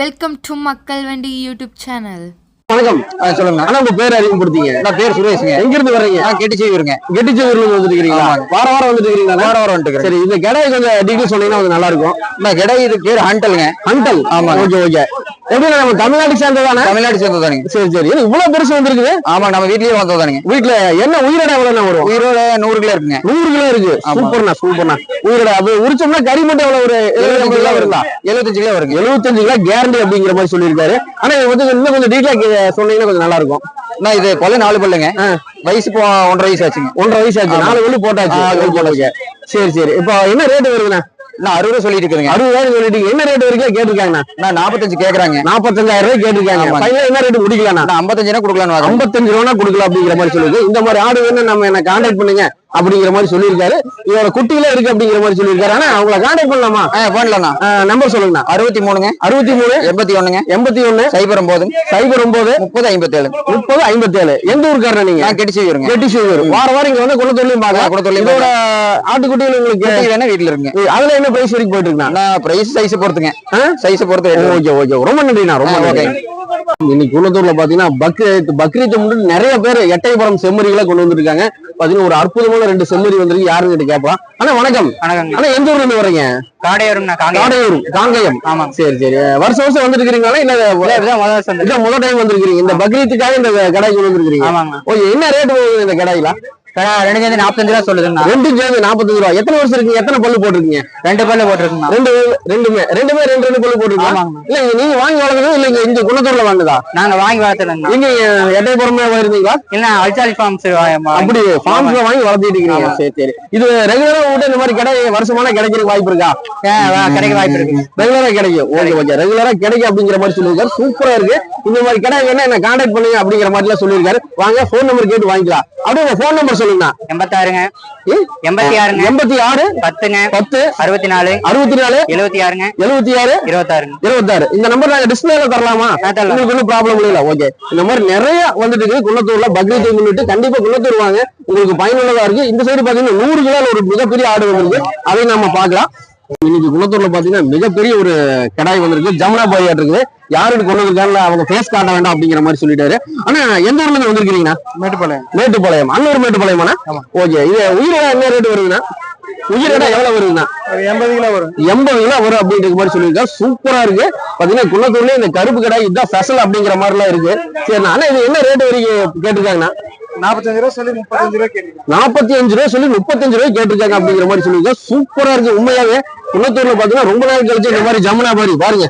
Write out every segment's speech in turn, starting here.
Welcome to மக்கள் வண்டி YouTube channel வணக்கம் சொல்லுங்க. ஆனா உங்க பேர் அறிமுகப்படுத்தீங்க. நான் பேர் சுரேஷுங்க. எங்க இருந்து வர்றீங்க? நான் கெட்டிச்சேரிங்க கெட்டிச்சூர்ல இருந்து வந்துருக்கீங்களா வார வாரம் வந்துட்டு இருக்கீங்களா வார வாரம் வந்துட்டு சரி இந்த கடை கொஞ்சம் டீட்டெயில் சொன்னீங்கன்னா கொஞ்சம் நல்லா இருக்கும். நான் கிடை இது பேர் ஹண்டலுங்க. ஹண்டல். ஆமா. Okay okay. எப்படி நம்ம தமிழ்நாடு சேர்ந்ததானே? தமிழ்நாடு சேர்ந்ததானுங்க சரி சரி. இவ்வளவு பெருசு வந்திருக்குது. ஆமா நம்ம வீட்லயே வந்ததானுங்க வீட்டுல என்ன உயிரிட எவ்வளவு வரும்? உயிரோட நூறு கிலோ இருக்குங்க. நூறு கிலோ இருக்கு. சூப்பர்ண்ணா சூப்பர்ண்ணா. உயிரிட அது உரிச்சோம்னா கறி மட்டும் எவ்வளவு ஒரு எழுபது கிலோ வருதா எழுபத்தஞ்சு கிலோ வருங்க. எழுபத்தஞ்சு கிலோ கேரண்டி அப்படிங்கிற மாதிரி சொல்லியிருக்காரு. ஆனா இது வந்து இன்னும் கொஞ்சம் டீட்டெயில் சொன்னீங்கன்னா கொஞ்சம் நல்லா இருக்கும் நான் இது பல்லு நாலு பல்லுங்க. வயசு ஒன்றரை வயசு ஆச்சுங்க. ஒன்றரை வயசு ஆச்சு. நாலு வெள்ளி போட்டாச்சு. ஓகே. சரி சரி. இப்போ என்ன ரேட் வருதுண்ணா? நான் அறுபது ரூபா சொல்லிட்டு இருக்கிறேங்க. அறுபதாயிரம் சொல்லிட்டீங்க என்ன ரேட் வரைக்கும் கேட்டிருக்காங்கண்ணா? நான் நாற்பத்தஞ்சு கேக்குறாங்க. நாற்பத்தஞ்சாயிரம் ரூபாய் கேட்டிருக்காங்க. ஃபைனல் என்ன ரேட் முடிக்கலாம்ண்ணா நான் ஐம்பத்தஞ்சுனா கொடுக்கலான்னு வரேன் ஐம்பத்தஞ்சு ரூபா கொடுக்கலாம் அப்படிங்கிற மாதிரி சொல்லுது. இந்த மாதிரி ஆடு வேணும் நம்ம என்ன கான்டாக்ட் பண்ணுங்க. அப்படிங்கிற மாதிரி சொல்லியிருக்காரு. இதோட குட்டிகளே இருக்கு அப்படிங்கிற மாதிரி சொல்லியிருக்காரு. ஆனா அவங்கள கான்டாக்ட் பண்ணலாமா? ஆ பண்ணலாம்ண்ணா. நம்பர் சொல்லுங்கண்ணா. அறுபத்தி மூணுங்க. அறுபத்தி மூணு எண்பத்தி ஒண்ணுங்க எண்பத்தி ஒண்ணு சைபர் ஒன்பதுங்க சைபர் ஒன்பது முப்பது ஐம்பத்தேழு. முப்பது ஐம்பத்தி ஏழு எந்த ஊருக்காரண்ணா நீங்க? நான் கெட்டிச்சேரிங்க கெட்டி சிவர் வார வாரம் இங்க வந்து குளத்தொழிலும் பார்க்கலாம். குளத்தூர்லயும் இதோட ஆட்டுக்குட்டிகள் உங்களுக்கு குட்டி வேணா வீட்டுல இருக்குங்க? அதுல என்ன பிரைஸ் வரைக்கும் போயிட்டு இருக்குண்ணா நான் பிரைஸ் சைஸ் பொறுத்துங்க? சைஸ் பொறுத்து. Okay okay. ரொம்ப நன்றிண்ணா ரொம்ப நன்றி. இன்னைக்கு குளத்தூர்ல பாத்தீங்கன்னா பக்ரீத் பக்ரீத் முன்னாடி நிறைய பேர் எட்டயபுரம் செம்மறிகளை கொண்டு வந்திருக்காங்க. பாத்தீங்கன்னா ஒரு அற்புதமான ரெண்டு செம்மறி வந்திருக்கு. யாருன்னு கிட்ட கேட்பலாம் அண்ணா வணக்கம். வணக்கங்க அண்ணா எந்த ஊர்ல இருந்து வரீங்க காங்கேயம். காடையூர் காங்கயம். ஆமா. சரி சரி. வருஷம் வருஷம் வந்துட்டு இருக்கீங்களா இல்ல முதல் டைம் வந்திருக்கீங்க இந்த பக்ரீத்துக்காக இந்த கடைக்கு கொண்டு வந்திருக்கீங்க ஓகே என்ன ரேட் இந்த கடையில? கடை ரெண்டு சேர்ந்து நாற்பத்தஞ்சு ரூபா சொல்லுதுங்கண்ணா. ரெண்டு சேர்ந்து நாற்பத்தஞ்சு ரூபா. எத்தனை வருஷம் இருக்கீங்க? எத்தனை பல்லு போட்டிருக்கீங்க? ரெண்டு பல்லு போட்டிருக்குண்ணா ரெண்டு ரெண்டுமே. ரெண்டுமே ரெண்டு ரெண்டு பல்லு போட்டிருக்கீங்க. இல்ல இங்க நீங்க வாங்கி வளர்க்குறது? இல்ல இங்க இங்க குணத்தூர்ல வாங்குதா? நாங்க வாங்கி வளர்த்துறோங்கண்ணா. நீங்க எட்டயபுரமே போயிருந்தீங்களா இல்ல அல்சாரி ஃபார்ம்ஸ் அப்படி ஃபார்ம்ஸ்ல வாங்கி வளர்த்திட்டு இருக்கீங்க. சரி சரி. இது ரெகுலரா விட்டு இந்த மாதிரி கடை வருஷமான கிடைக்கிறதுக்கு வாய்ப்பு இருக்கா? கிடைக்க வாய்ப்பு இருக்கு. ரெகுலரா கிடைக்கும். Okay okay. ரெகுலரா கிடைக்கும் அப்படிங்கிற மாதிரி சொல்லியிருக்காரு. சூப்பரா இருக்கு. இந்த மாதிரி கடை வேணா என்ன கான்டாக்ட் பண்ணுங்க அப்படிங்கிற மாதிரி எல்லாம் சொல்லியிருக்காரு. வாங்க ஃபோன் நம்பர் கேட்டு வாங்கிக்கலாம். அப்படியே உங்க ஃபோன் நம்பர் சொல்லுங்க எண்பத்தாறுங்க. எண்பத்தி ஆறுங்க எண்பத்தி ஆறு பத்துங்க. பத்து. அறுபத்தி நாலு அறுபத்தி நாலு எழுபத்தி ஆறுங்க எழுபத்தி ஆறு இருபத்தாறுங்க. இருபத்தாறு. இந்த நம்பர் நாங்க டிஸ்பிளேல தரலாமா. உங்களுக்கு ஒன்றும் ப்ராப்ளம் இல்ல ஓகே இந்த மாதிரி நிறைய வந்துட்டு இருக்கு குன்னத்தூர்ல பக்ரீத் முன்னிட்டு கண்டிப்பா குன்னத்தூர் வாங்க. உங்களுக்கு பயனுள்ளதா இருக்கு. இந்த சைடு பாத்தீங்கன்னா நூறு கிலோ ஒரு மிகப்பெரிய ஆடு வந்திருக்கு. அதை நம்ம பார்க்கலாம். இன்னைக்கு குன்னத்தூர்ல பாத்தீங்கன்னா மிகப்பெரிய ஒரு கடாய் வந்திருக்கு. ஜமுனா பாய் இருக்குது. யாருக்கு கொண்டு வந்திருக்காங்க அவங்க ஃபேஸ் காட்ட வேண்டாம் அப்படிங்கிற மாதிரி சொல்லிட்டாரு. ஆனா எந்த ஊர்ல இருந்து வந்திருக்கீங்கன்னா மேட்டுப்பாளையம். மேட்டுப்பாளையம். அன்னூர் மேட்டுப்பாளையமாண்ணா? ஓகே. இது உயிரிழ என்ன ரேட் வருதுண்ணா? உயிரிழ எவ்வளவு வருதுண்ணா? எண்பது கிலோ வரும். எண்பது கிலோ வரும் அப்படின்ற மாதிரி சொல்லியிருக்காரு. சூப்பரா இருக்கு. பாத்தீங்கன்னா குன்னத்தூர்ல இந்த கருப்பு கடை இதுதான் ஸ்பெஷல் அப்படிங்கிற மாதிரி எல்லாம் இருக்கு. சரி ஆனா இது என்ன ரேட் வரைக்கும் கேட்டிருக்காங்கண்ணா? நாற்பத்தஞ்சு ரூபா சொல்லி முப்பத்தஞ்சு ரூபா கேட்டு நாற்பத்தி அஞ்சு ரூபா சொல்லி முப்பத்தஞ்சு ரூபாய் கேட்டிருக்காங்க அப்படிங்கிற மாதிரி சொல்லியிருக்காரு சூப்பரா இருக்கு. உண்மையாவே குன்னத்தூர்ல பாத்தீங்கன்னா ரொம்ப நாள் கழிச்சு இந்த மாதிரி ஜமுனா மாதிரி பாருங்க.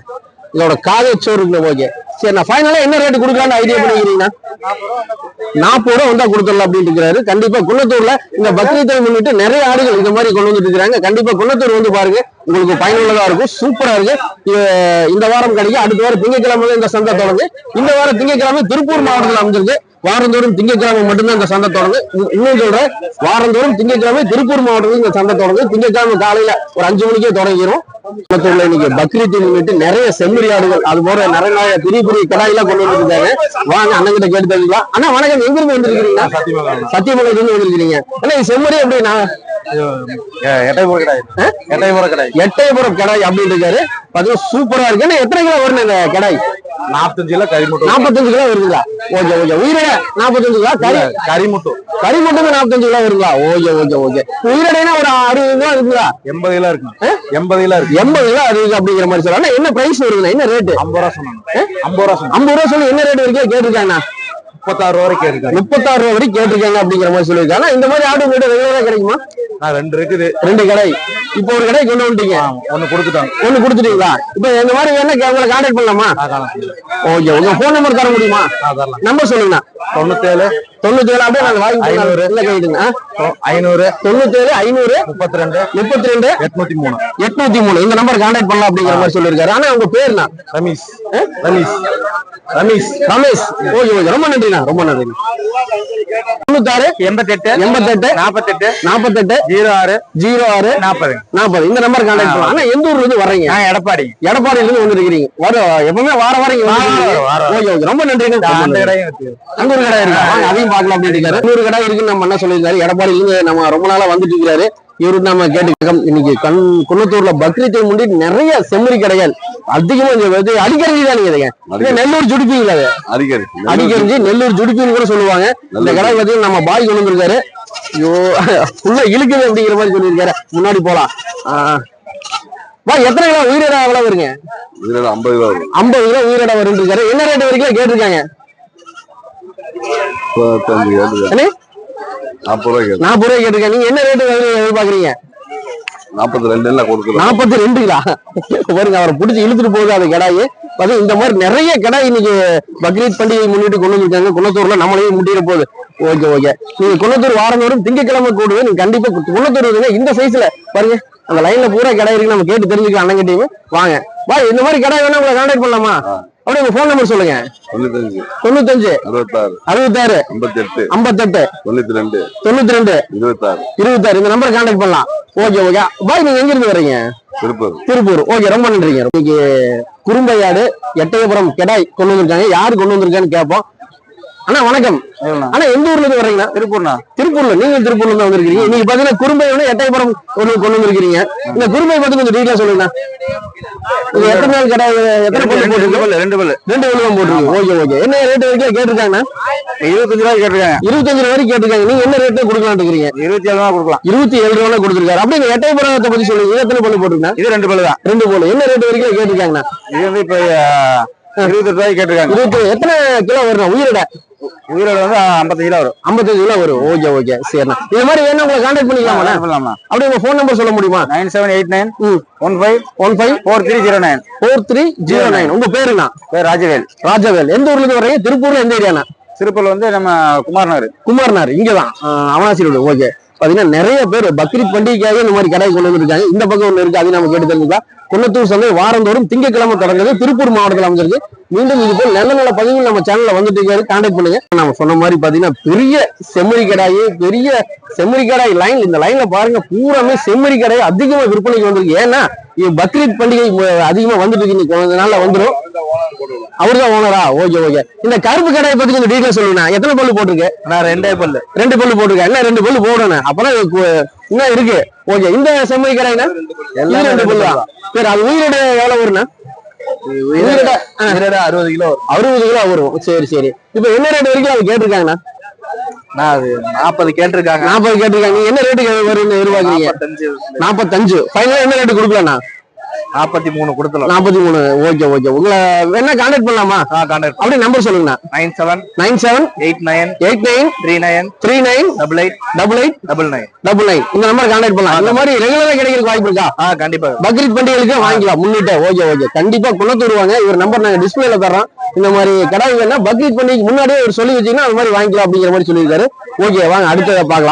இதோட காதை சோறு இருக்கு ஓகே சரி நான் ஃபைனலா என்ன ரேட் கொடுக்கலாம்னு ஐடியா பண்ணிக்கிறீங்கன்னா? நாற்பது ரூபா வந்தா கொடுத்துடலாம் அப்படின்னு இருக்கிறாரு. கண்டிப்பா குன்னத்தூர்ல இந்த பக்ரீத்தை முன்னிட்டு நிறைய ஆடுகள் இந்த மாதிரி கொண்டு வந்துட்டு இருக்காங்க கண்டிப்பா குன்னத்தூர் வந்து பாருங்க உங்களுக்கு பயனுள்ளதா இருக்கும். சூப்பரா இருக்கு. இந்த வாரம் கிடைக்கும் அடுத்த வாரம் திங்கட்கிழமை தான் இந்த சந்தை தொடங்கு. இந்த வாரம் திங்கட்கிழமை திருப்பூர் மாவட்டத்தில் அமைஞ்சிருக்கு. வாரந்தோறும் திங்கட்கிழமை மட்டும்தான் இந்த சந்தை தொடங்கு இன்னும் சொல்றேன் வாரந்தோறும் திங்கட்கிழமை திருப்பூர் மாவட்டத்தில் இந்த சந்தை தொடங்கு திங்கட்கிழமை காலையில ஒரு அஞ்சு மணிக்கே தொடங்கிரும். குன்னத்தூர்ல இன்னைக்கு பக்ரீத்தை முன்னிட்டு நிறைய செம்மறி ஆடுகள் அது போல நிறைய நிறைய பெரிய பெரிய கடாயெல்லாம் கொண்டு வந்துருக்காங்க வாங்க அண்ணன் கிட்ட கேட்டு தெரிஞ்சுக்கலாம். அண்ணா வணக்கம். எங்க இருந்து வந்திருக்கீங்க சத்தியமங்கலத்துல இருந்து வந்திருக்கீங்க அண்ணா இது செம்மறி எட்டயபுரம் கடை எட்டயபுரம் கடாய். அப்படின்னு இருக்காரு. பாத்தீங்கன்னா சூப்பரா இருக்கு. எத்தனை கிலோ வரும் இந்த கடாய்? நாற்பத்தஞ்சு கிலோ கறி நாற்பத்தஞ்சு கிலோ வருதுங்களா? Okay okay. உயிரிட நாற்பத்தஞ்சு கிலோ கறி. கறி முட்டும் கறி மட்டுமே நாற்பத்தஞ்சு கிலோ வருங்களா ஓகே ஓகே ஓகே. உயிரிடைனா ஒரு அறுபது கிலோ இருக்குங்களா? எண்பது கிலோ இருக்கு எண்பது கிலோ இருக்கு. எண்பது கிலோ அறுபது அப்படிங்கிற மாதிரி சொல்லலாம் என்ன பிரைஸ் வருதுண்ணா? என்ன ரேட்டு ஐம்பது ரூபா சொன்னாங்க. ஐம்பது ரூபா ஐம்பது ரூபா சொல்லி என்ன ரேட் வரைக்கும் கேட்டிருக்காங்கண்ணா? முப்பத்தாறு ரூபா வரைக்கும் இருக்கு முப்பத்தாறு ரூபா வரைக்கும் கேட்டிருக்காங்க அப்படிங்கிற மாதிரி சொல்லியிருக்காங்க. ஆனா இந்த மாதிரி ஆடு உங்கள்கிட்ட ரெகுலரா கிடைக்குமா? ரெண்டு இருக்குது. ரெண்டு கடை. இப்போ ஒரு கடை கொண்டு வந்துட்டீங்க. ஒன்னு கொடுத்துட்டாங்க. ஒண்ணு கொடுத்துட்டீங்களா? இப்போ இந்த மாதிரி வேணா உங்களை கான்டாக்ட் பண்ணலாமா? ஓகே உங்க ஃபோன் நம்பர் தர முடியுமா? நம்பர் சொல்லுங்கண்ணா தொண்ணூத்தேழு. தொண்ணூத்தி ஏழு அப்படியே நான் வாங்கி ஐநூறு. இல்ல கைடுங்க ஐநூறு தொண்ணூத்தி ஏழு ஐநூறு. முப்பத்தி ரெண்டு முப்பத்தி ரெண்டு எட்நூத்தி மூணு எட்நூத்தி மூணு இந்த நம்பர் கான்டாக்ட் பண்ணலாம் அப்படிங்கிற மாதிரி சொல்லியிருக்காரு. ஆனா உங்க பேர் என்ன ரமேஷ் ரமேஷ். ரமேஷ். ரமேஷ். Okay okay. ரொம்ப நன்றி நன்றிண்ணா. ரொம்ப நன்றிண்ணா. தொண்ணூத்தாறு. எண்பத்தெட்டு. எண்பத்தெட்டு. நாற்பத்தெட்டு. நாற்பத்தெட்டு. ஜீரோ ஆறு. ஜீரோ ஆறு. நாற்பது. நாற்பது. இந்த நம்பர் கான்டாக்ட் பண்ணலாம். ஆனா எந்த ஊர்ல இருந்து வர்றீங்க? எடப்பாடி. எடப்பாடியில இருந்து வந்துருக்கீங்க வர எப்பவுமே வார வாரம் ரொம்ப நன்றிண்ணா ரொம்ப அந்த நன்றி. கடையும் இருக்கு. அங்க ஒரு கடை இருக்கா. வாங்க, அதையும் பார்க்கலாம் அப்படின்னு இன்னொரு கடை இருக்குன்னு நம்ம என்ன சொல்லியிருக்காரு. இருந்து நம்ம ரொம்ப நாளா வந்துட்டு இருக்காரு. இவரு நம்ம கேட்டுக்கோம். இன்னைக்கு கண் குன்னத்தூர்ல பக்ரீத்தை முன்னிட்டு நிறைய செம்மறி கடைகள். அதிகமா வருது அடிக்கடி தான் நீங்க நெல்லூர் ஜுடிப்பீங்களா அடிக்கடி அடிக்கரிஞ்சு நெல்லூர் ஜுடிப்பின்னு கூட சொல்லுவாங்க. இந்த கடை பார்த்தீங்கன்னா நம்ம பாய் கொண்டு வந்திருக்காரு. ஐயோ ஃபுல்லா இழுக்குது அப்படிங்கிற மாதிரி சொல்லியிருக்காரு. முன்னாடி போலாம். பா எத்தனை கிலோ? உயிரிட எவ்வளவு வருங்க? இதுல ஐம்பது ரூபா வரும் ஐம்பது கிலோ உயிரிட வருன்னு இருக்காரு என்ன ரேட் வரைக்கும் கேட்டிருக்காங்க? நாற்பது ரூபாய் நாற்பது ரூபாய் கேட்டிருக்காங்க. நீங்க என்ன ரேட்டு எதிர்பார்க்கறீங்க? நாற்பத்தி ரெண்டு கொடுக்குறோம். நாற்பத்தி ரெண்டுங்களா? பாருங்க அவரை பிடிச்சி இழுத்துட்டு போகுது அந்த கடாயி. அது இந்த மாதிரி நிறைய கிடாய் இன்னைக்கு பக்ரீத் பண்டிகை முன்னிட்டு கொண்டு வந்திருக்காங்க. குளத்தூர்ல நம்மளையும் முட்டிட போகுது. Okay okay. நீங்க குளத்தூர் வாரந்தோறும் வரும் திங்கக்கிழமை கூடுது நீங்க கண்டிப்பா குளத்தூர் குன்னத்தூர் இந்த சைஸ்ல பாருங்க அந்த லைன்ல பூரா கடை இருக்கு. நம்ம கேட்டு தெரிஞ்சுக்கலாம் அண்ணன் கிட்டயுமே. வாங்க. வா இந்த மாதிரி கடை வேணா உங்களை கான்டாக்ட் பண்ணலாமா? அப்படியே உங்க ஃபோன் நம்பர் சொல்லுங்க. தொண்ணூத்தஞ்சு. தொண்ணூத்தஞ்சு. அறுபத்தாறு. அறுபத்தாறு. ஐம்பத்தி எட்டு ஐம்பத்தெட்டு. தொண்ணூத்தி ரெண்டு தொண்ணூத்தி ரெண்டு இருபத்தாறு. இருபத்தாறு. இந்த நம்பரை கான்டாக்ட் பண்ணலாம். ஓகே ஓகே பாய் நீங்க எங்க இருந்து வர்றீங்க? திருப்பூர். திருப்பூர். ஓகே ரொம்ப நன்றிங்க. இன்னைக்கு குறும்பையாடு எட்டயபுரம் கெடாய் கொண்டு வந்திருக்காங்க. யாரு கொண்டு வந்திருக்கான்னு கேட்போம். அண்ணா வணக்கம். அண்ணா எந்த ஊர்ல இருந்து வர்றீங்கண்ணா? திருப்பூர்ண்ணா. திருப்பூர்ல. நீங்க திருப்பூர்ல இருந்து வந்திருக்கீங்க? நீங்க பாத்தீங்கன்னா குறும்பை ஒண்ணு எட்டயபுரம் ஒண்ணு கொண்டு வந்திருக்கீங்க. இந்த குறும்பை பத்தி கொஞ்சம் டீட்டெயிலா சொல்லுங்க இது எத்தனை நாள் கடை எத்தனை பல்லு போட்டுருக்கு? ரெண்டு பல்லு. ரெண்டு பல்லு தான் போட்டுருக்கு. Okay okay. என்ன ரேட் வரைக்கும் கேட்டிருக்காங்கண்ணா இருபத்தஞ்சு ரூபாய் கேட்டிருக்காங்க. இருபத்தஞ்சு ரூபா வரைக்கும் கேட்டிருக்காங்க. நீங்க என்ன ரேட்டு கொடுக்கலாம்னு இருக்கிறீங்க? இருபத்தி ஏழு ரூபா கொடுக்கலாம். இருபத்தி ஏழு ரூபா கொடுத்துருக்காரு. அப்படியே இந்த எட்டயபுரத்தை பத்தி சொல்லுங்க. இது எத்தனை பல்லு போட்டுருக்கா இது ரெண்டு பல்லு தான். ரெண்டு போல என்ன ரேட் வரைக்கும் கேட்டிருக்காங்கண்ணா? இது வந்து இப்ப இருபத்தெட்டு ரூபாய்க்கு கேட்டிருக்காங்க. இருபத்தி எத்தனை கிலோ வரும் உயிரிட? உயிரோட வந்து ஐம்பத்தஞ்சு கிலோ வரும். ஐம்பத்தஞ்சு கிலோ வரும். Okay okay. சரிண்ணா. இது மாதிரி வேணும் உங்களை கான்டாக்ட் பண்ணிக்கலாமா பண்ணலாம்ண்ணா அப்படியே உங்க ஃபோன் நம்பர் சொல்ல முடியுமா? Nine seven eight nine one five one five four three zero nine. Four three zero nine. உங்க பேருண்ணா? பேர் ராஜவேல். ராஜவேல். எந்த ஊர்ல இருந்து வர்றீங்க? திருப்பூர்ல எந்த ஏரியாண்ணா? திருப்பூர்ல வந்து நம்ம குமார் நகர். குமார்னார் இங்கதான். Avinashi road okay. பாத்தீங்கன்னா நிறைய பேர் பக்ரீத் பண்டிகைக்காக இந்த மாதிரி கடை கொண்டு வந்திருக்காங்க. இந்த பக்கம் ஒண்ணு இருக்கு அதையும் நம்ம கேட்டு தெரிஞ்சுக்கலாம். குன்னத்தூர் சந்தை வாரந்தோறும் திங்கக்கிழமை தொடங்குது திருப்பூர் மாவட்டத்தில் அமைஞ்சிருக்கு. மீண்டும் இது போல் நல்ல நல்ல பதிவுகள் நம்ம சேனல்ல வந்துட்டு இருக்காரு. கான்டாக்ட் பண்ணுங்க. நம்ம சொன்ன மாதிரி பாத்தீங்கன்னா பெரிய செம்மறி கடாய் பெரிய செம்மறி கடாய் லைன் இந்த லைன்ல பாருங்க பூராமே செம்மறி கடாய் அதிகமா விற்பனைக்கு வந்திருக்கு. ஏன்னா பக்ரீத் பண்டிகை அதிகமா வந்துட்டு இருக்கு. கொஞ்ச நாள்ல வந்துரும். அவர்தான் ஓனரா ஓகே ஓகே இந்த கருப்பு கடாயை பத்தி கொஞ்சம் டீட்டெயில் சொல்லுங்க எத்தனை பல்லு போட்டிருக்கு? நான் ரெண்டே பல்லு. ரெண்டு பல்லு போட்டிருக்கேன் என்ன ரெண்டு பல்லு போடணும்? அப்பதான் இன்னும் இருக்கு. ஓகே இந்த செம்மறி கடாய்னா? எல்லாம் ரெண்டு பல்லு. தான் சரி அது உயிரோட எவ்வளவு வரும்னா அறுபது கிலோ அறுபது கிலோ வரும். சரி சரி. இப்ப என்ன ரேட் வரைக்கும் அது கேட்டிருக்காங்கண்ணா? நான் நாற்பது கேட்டிருக்காங்க. நாற்பது கேட்டிருக்காங்க. என்ன ரேட்டுக்கு வரும்னு எதிர்பார்க்கறீங்க? நாற்பத்தஞ்சு நாற்பத்தஞ்சு ஃபைனலா என்ன ரேட்டு கொடுக்கலாம்ண்ணா? நாற்பத்தி மூணு கொடுத்துலாம் நாற்பத்தி மூணு ஓகே ஓகே உங்களை வேணா கான்டாக்ட் பண்ணலாமா? ஆ கான்டாக்ட் அப்படியே நம்பர் சொல்லுங்கண்ணா. Nine seven nine seven eight nine eight nine three nine three nine double eight double eight double nine double nine இந்த நம்பர் கான்டாக்ட் பண்ணலாம். இந்த மாதிரி ரெகுலரா கிடைக்கிறதுக்கு வாய்ப்பு இருக்கா? கண்டிப்பா. பக்ரீத் பண்டிகைக்கு வாங்கிக்கலாம். முன்னிட்டு. ஓகே ஓகே கண்டிப்பா குணத்தூர் வாங்க இவர் நம்பர் நாங்க டிஸ்பிளேல தர்றோம் இந்த மாதிரி கடை வேணா பக்ரீத் பண்டிகைக்கு முன்னாடியே இவர் சொல்லி வச்சீங்கன்னா அது மாதிரி வாங்கிக்கலாம் அப்படிங்கிற மாதிரி சொல்லியிருக்காரு. ஓகே வாங்க அடுத்ததை பார்க்கலாம்.